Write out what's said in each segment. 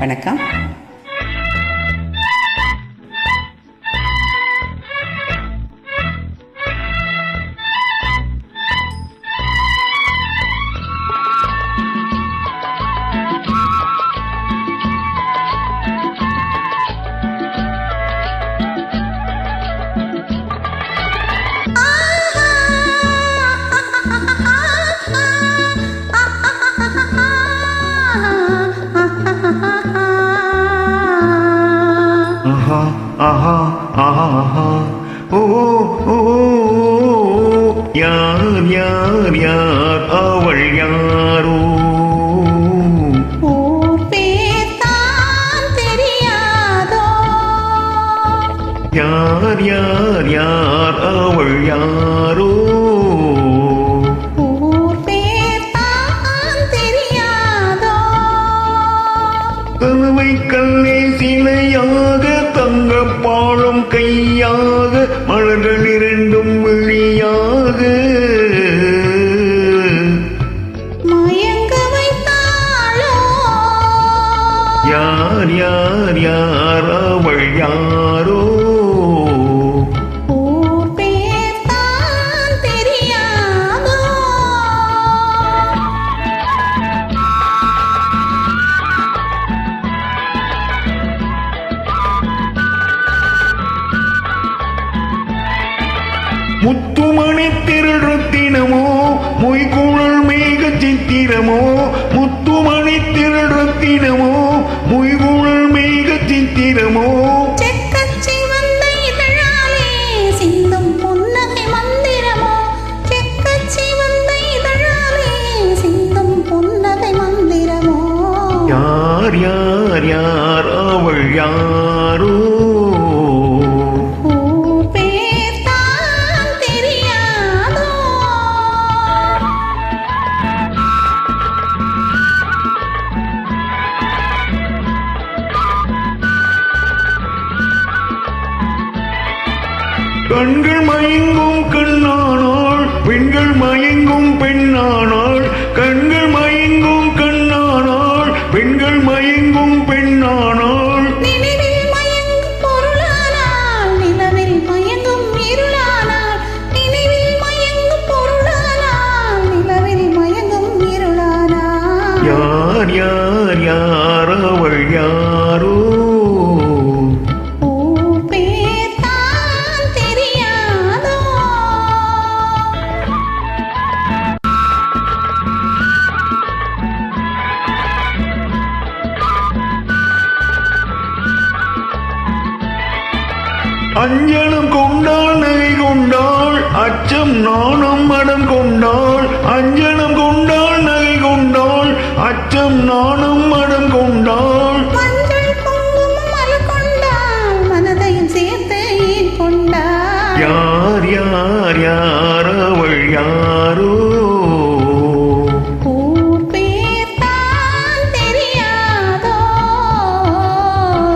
வணக்கம். யார் யார் யார் அவள் யாரோ? யார் யார் யார் அவள் யாரோ? கனவை கல்லே சிலையாக தங்க பாலம் கையாக யார் யார் யார் அவள் யாரோ? முத்துமணி திருத்தினமோ மொய்குழல் மேக சித்திரமோ முத்துமணி திருத்தினமோ மொய்குழல் யார் யார் அவள் யாரோ? கண்கள் மயங்கும் மயங்கும் பெண்ணானாள். நினைவில் மயங்கும் பொருளானாள் நிலவில் மயங்கும் இருளானாள் நினைவில் மயங்கும் பொருளானாள் நிலவில் மயங்கும் இருளானாள் யார் யார் யார் அவள் யாரோ? அஞ்சனம் கொண்டாள் நகை கொண்டாள் அச்சம் நாணம் மடம் கொண்டாள். அஞ்சனம்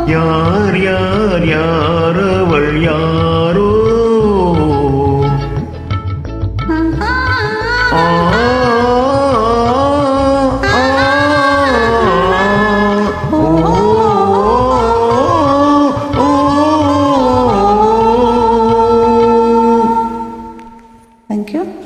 யார் யார் யார் அவள் யாரோ Thank you.